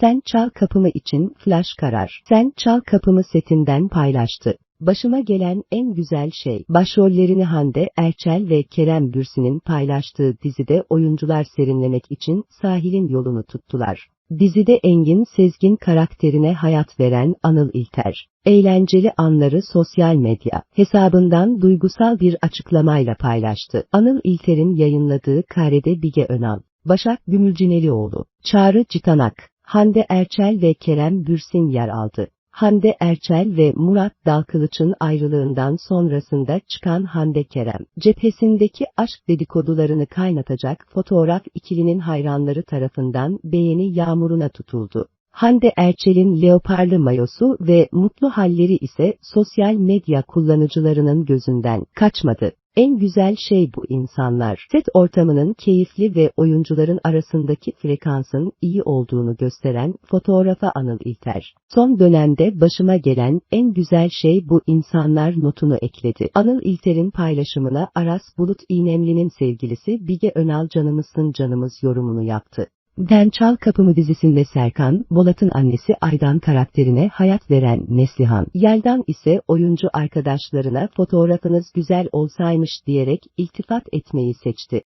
Sen Çal Kapımı için Flash Karar. Sen Çal Kapımı setinden paylaştı. Başıma gelen en güzel şey, başrollerini Hande Erçel ve Kerem Bürsin'in paylaştığı dizide oyuncular serinlemek için sahilin yolunu tuttular. Dizide Engin Sezgin karakterine hayat veren Anıl İlter, eğlenceli anları sosyal medya hesabından duygusal bir açıklamayla paylaştı. Anıl İlter'in yayınladığı karede Bige Önal, Başak Gümülcinelioğlu, Çağrı Citanak, Hande Erçel ve Kerem Bürsin yer aldı. Hande Erçel ve Murat Dalkılıç'ın ayrılığından sonrasında çıkan Hande Kerem, cephesindeki aşk dedikodularını kaynatacak fotoğraf ikilinin hayranları tarafından beğeni yağmuruna tutuldu. Hande Erçel'in leoparlı mayosu ve mutlu halleri ise sosyal medya kullanıcılarının gözünden kaçmadı. En güzel şey bu insanlar. Set ortamının keyifli ve oyuncuların arasındaki frekansın iyi olduğunu gösteren fotoğrafa Anıl İlter. Son dönemde başıma gelen en güzel şey bu insanlar notunu ekledi. Anıl İlter'in paylaşımına Aras Bulut İğnemli'nin sevgilisi Bige Önal canımızsın canımız yorumunu yaptı. Den Çal Kapımı dizisinde Serkan, Bolat'ın annesi Aydan karakterine hayat veren Neslihan, Yeldan ise oyuncu arkadaşlarına fotoğrafınız güzel olsaymış diyerek iltifat etmeyi seçti.